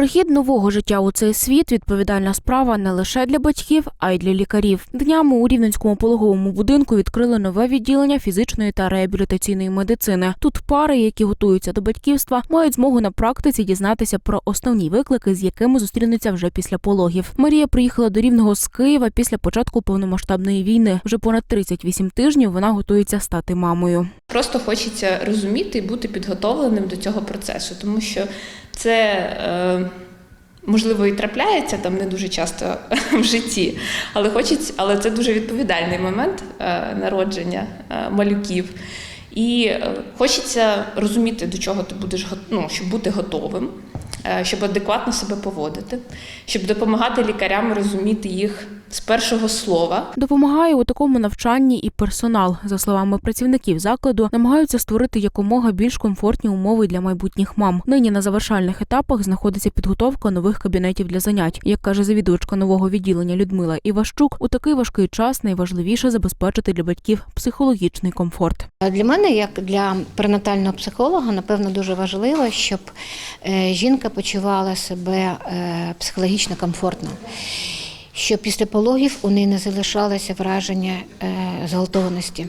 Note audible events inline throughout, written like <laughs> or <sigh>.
Прихід нового життя у цей світ відповідальна справа не лише для батьків, а й для лікарів. Днями у рівненському пологовому будинку відкрили нове відділення фізичної та реабілітаційної медицини. Тут пари, які готуються до батьківства, мають змогу на практиці дізнатися про основні виклики, з якими зустрінуться вже після пологів. Марія приїхала до рівного з Києва після початку повномасштабної війни. Вже понад 38 тижнів вона готується стати мамою. Просто хочеться розуміти і бути підготовленим до цього процесу, тому що це е, можливо і трапляється там не дуже часто <laughs> в житті, але хочеться, але це дуже відповідальний момент е, народження е, малюків. І е, хочеться розуміти, до чого ти будеш ну, щоб бути готовим, щоб адекватно себе поводити, щоб допомагати лікарям розуміти їх з першого слова. Допомагає у такому навчанні і персонал. За словами працівників закладу, намагаються створити якомога більш комфортні умови для майбутніх мам. Нині на завершальних етапах знаходиться підготовка нових кабінетів для занять. Як каже завідувачка нового відділення Людмила Іващук, у такий важкий час найважливіше забезпечити для батьків психологічний комфорт. Для мене, як для перинатального психолога, напевно, дуже важливо, щоб е, жінка почувала себе е, психологічно комфортно, щоб після пологів у неї не залишалося враження е, зґвалтованості,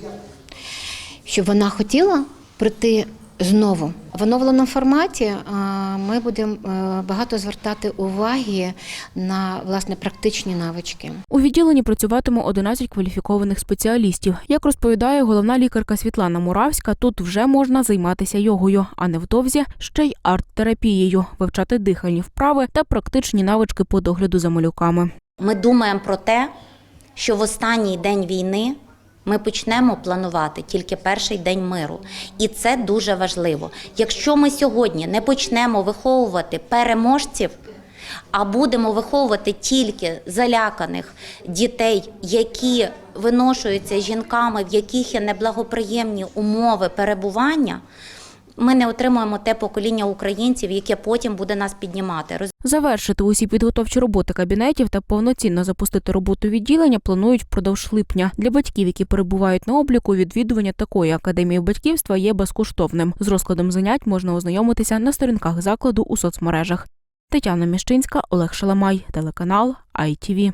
щоб вона хотіла прийти знову. В оновленому форматі е, ми будемо е, багато звертати уваги на власне практичні навички. У відділенні працюватиме 11 кваліфікованих спеціалістів. Як розповідає головна лікарка Світлана Муравська, тут вже можна займатися йогою, а невдовзі ще й арт-терапією, вивчати дихальні вправи та практичні навички по догляду за малюками. Ми думаємо про те, що в останній день війни ми почнемо планувати тільки перший день миру. І це дуже важливо. Якщо ми сьогодні не почнемо виховувати переможців, а будемо виховувати тільки заляканих дітей, які виношуються жінками, в яких є неблагоприємні умови перебування, ми не отримуємо те покоління українців, яке потім буде нас піднімати. Завершити усі підготовчі роботи кабінетів та повноцінно запустити роботу відділення планують впродовж липня. Для батьків, які перебувають на обліку, відвідування такої академії батьківства є безкоштовним. З розкладом занять можна ознайомитися на сторінках закладу у соцмережах. Тетяна Міщинська, Олег Шаламай, телеканал ITV.